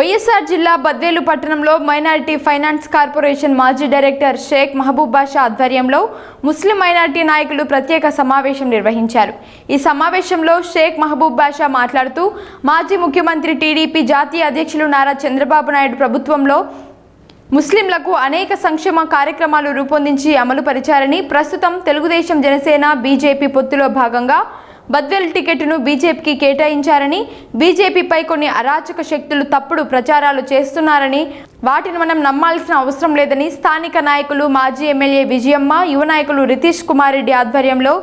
వైఎస్ఆర్ జిల్లా బద్వేలు పట్టణంలో minority finance corporation మాజీ డైరెక్టర్ షేక్ మహబూబ్ బాషా ఆధ్వర్యంలో ముస్లిం మైనారిటీ నాయకులు ప్రత్యేక సమావేశం నిర్వహించారు. ఈ సమావేశంలో షేక్ మహబూబ్ బాషా మాట్లాడుతూ మాజీ ముఖ్యమంత్రి టీడీపీ జాతీయ అధ్యక్షులు నారా చంద్రబాబు నాయుడు ప్రభుత్వంలో ముస్లింలకు అనేక సంక్షేమ కార్యక్రమాలు రూపొందించి అమలు పరిచారని ప్రస్తుతం తెలుగుదేశం జనసేన బీజేపీ పొత్తులో భాగంగా బద్వేల్ టికెట్ను బీజేపీకి కేటాయించారని బీజేపీపై కొన్ని అరాచక శక్తులు తప్పుడు ప్రచారాలు చేస్తున్నారని వాటిని మనం నమ్మాల్సిన అవసరం లేదని స్థానిక నాయకులు మాజీ ఎమ్మెల్యే విజయమ్మ యువ నాయకులు రితీష్ కుమార్ రెడ్డి ఆధ్వర్యంలో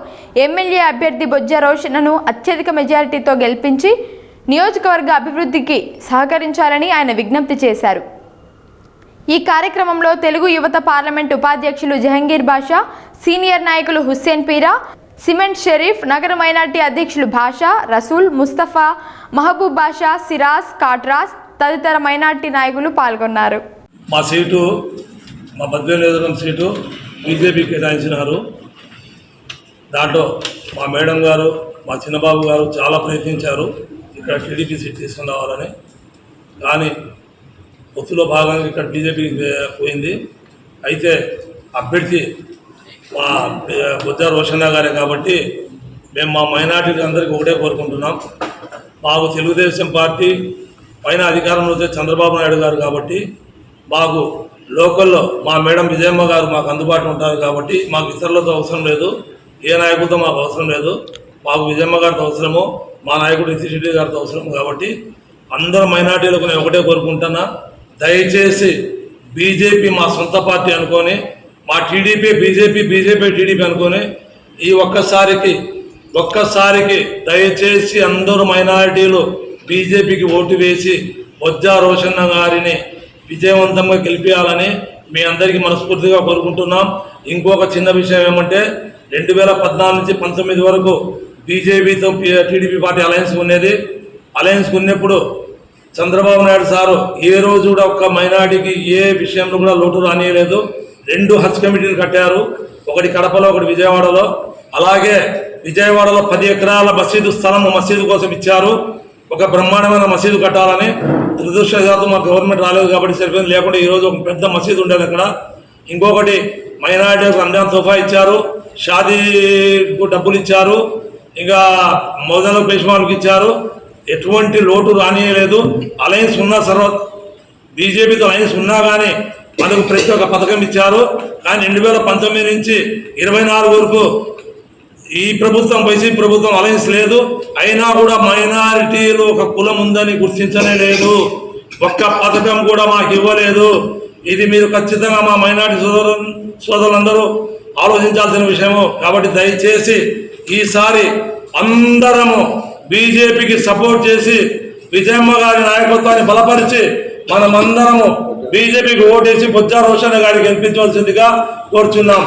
ఎమ్మెల్యే అభ్యర్థి బొజ్జ రోషన్ను అత్యధిక మెజారిటీతో గెలిపించి నియోజకవర్గ అభివృద్ధికి సహకరించాలని ఆయన విజ్ఞప్తి చేశారు. ఈ కార్యక్రమంలో తెలుగు యువత పార్లమెంట్ ఉపాధ్యక్షులు జహంగీర్ బాషా సీనియర్ నాయకులు హుస్సేన్ పీరా సిమెంట్ షరీఫ్ నగర మైనార్టీ అధ్యక్షులు భాషా రసూల్ ముస్తఫా మహబూబ్ బాషా సిరాజ్ కాట్రాస్ తదితర మైనార్టీ నాయకులు పాల్గొన్నారు. మా సీటు మా బద్వేలు ఎదురం సీటు బీజేపీ కేటాయించినారు. దాంట్లో మా మేడం గారు మా చిన్నబాబు గారు చాలా ప్రయత్నించారు ఇక్కడ టీడీపీ సీట్ తీసుకుని రావాలని కానీ పొత్తులో భాగంగా ఇక్కడ బీజేపీ పోయింది. అయితే అభ్యర్థి మా బుద్ధ రోషన్న గారే కాబట్టి మేము మా మైనార్టీలు అందరికీ ఒకటే కోరుకుంటున్నాం. మాకు తెలుగుదేశం పార్టీ పైన అధికారంలో వచ్చే చంద్రబాబు నాయుడు గారు కాబట్టి మాకు లోకల్లో మా మేడం విజయమ్మ గారు మాకు అందుబాటులో ఉంటారు కాబట్టి మాకు ఇతరులతో అవసరం లేదు ఏ నాయకుడితో మాకు అవసరం లేదు. మాకు విజయమ్మ గారితో అవసరము మా నాయకుడు నితీష్ రెడ్డి గారితో అవసరం కాబట్టి అందరు మైనార్టీలకు నేను ఒకటే కోరుకుంటున్నా. దయచేసి బీజేపీ మా సొంత పార్టీ అనుకొని మా టీడీపీ బీజేపీ బీజేపీ టీడీపీ అనుకొని ఈ ఒక్కసారికి ఒక్కసారికి దయచేసి అందరూ మైనారిటీలు బీజేపీకి ఓటు వేసి బొజ్జా రోషన్న గారిని విజయవంతంగా గెలిపించాలని మీ అందరికీ మనస్ఫూర్తిగా కోరుకుంటున్నాం. ఇంకొక చిన్న విషయం ఏమంటే రెండు వేల పద్నాలుగు నుంచి పంతొమ్మిది వరకు బీజేపీతో టీడీపీ పార్టీ అలయన్స్ ఉండేది. అలయన్స్ ఉన్నప్పుడు చంద్రబాబు నాయుడు సారు ఏ రోజు కూడా ఒక్క మైనార్టీకి ఏ విషయంలో కూడా లోటు రానియలేదు. రెండు హజ్ కమిటీలు కట్టారు. ఒకటి కడపలో ఒకటి విజయవాడలో. అలాగే విజయవాడలో పది ఎకరాల మసీదు స్థలం మసీదు కోసం ఇచ్చారు. ఒక బ్రహ్మాండమైన మసీదు కట్టాలని. దురదృష్టశాతం మా గవర్నమెంట్ రాలేదు కాబట్టి సరిపోయింది. లేకుంటే ఈరోజు ఒక పెద్ద మసీదు ఉండేది అక్కడ. ఇంకొకటి మైనార్టీలకు రంజాన్ సోఫా ఇచ్చారు. షాదీకు డబ్బులు ఇచ్చారు. ఇంకా మోదన పేష్మాలకు ఇచ్చారు. ఎటువంటి లోటు రానియలేదు. అలయన్స్ ఉన్న సర్వ బీజేపీతో అలయన్స్ ఉన్నా కానీ మనకు ప్రతి ఒక్క పథకం ఇచ్చారు. కానీ రెండు వేల పంతొమ్మిది నుంచి ఇరవై నాలుగు వరకు ఈ ప్రభుత్వం వైసీపీ ప్రభుత్వం అలయన్స్ లేదు. అయినా కూడా మైనారిటీలు ఒక కులం ఉందని గుర్తించనే లేదు. ఒక్క పథకం కూడా మాకు ఇవ్వలేదు. ఇది మీరు ఖచ్చితంగా మా మైనారిటీ సోదరు సోదరులందరూ ఆలోచించాల్సిన విషయము. కాబట్టి దయచేసి ఈసారి అందరము బీజేపీకి సపోర్ట్ చేసి విజయమ్మ గారి నాయకత్వాన్ని బలపరిచి మనమందరము బీజేపీకి ఓటేసి బొజ్జా రోషన్ గారికి గెలిపించవలసిందిగా కోరుచున్నాం.